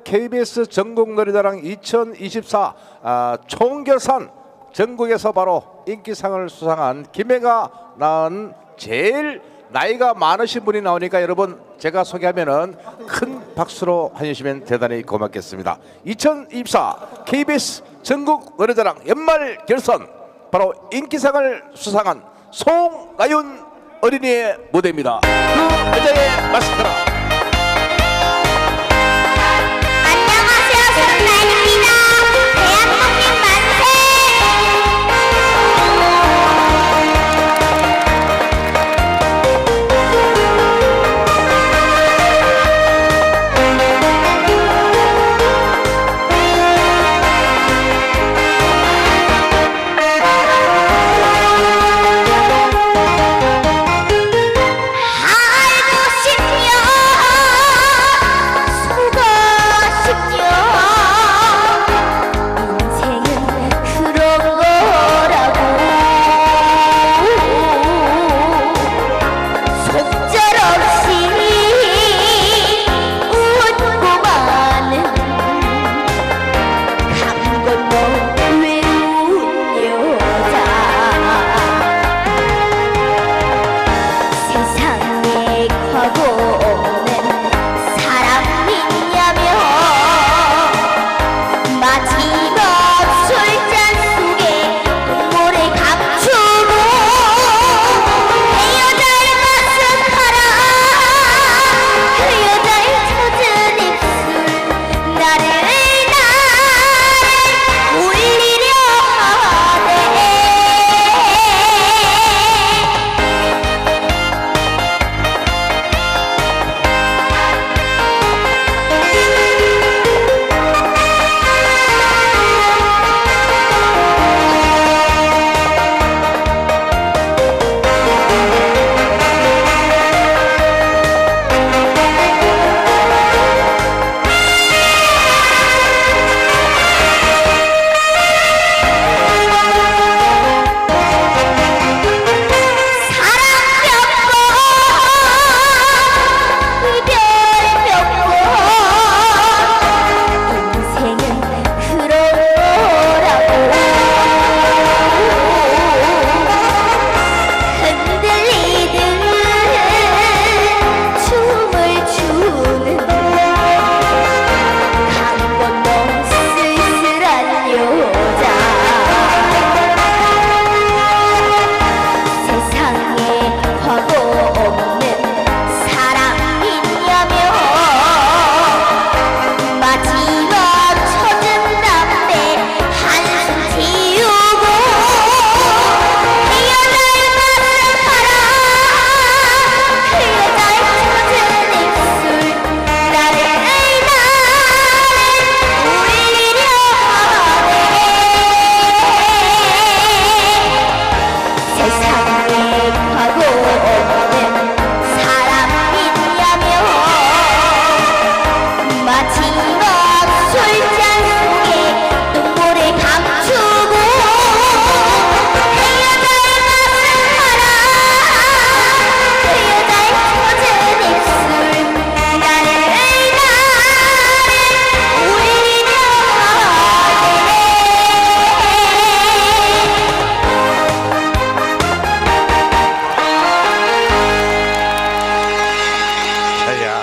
KBS 전국 노래자랑 2024 아, 총결산 전국에서 바로 인기상을 수상한 김해가 낳은 제일 나이가 많으신 분이 나오니까 여러분 제가 소개하면은 큰 박수로 환영하시면 대단히 고맙겠습니다. 2024 KBS 전국 노래자랑 연말 결선 바로 인기상을 수상한 송나윤 어린이의 무대입니다. 그 여자의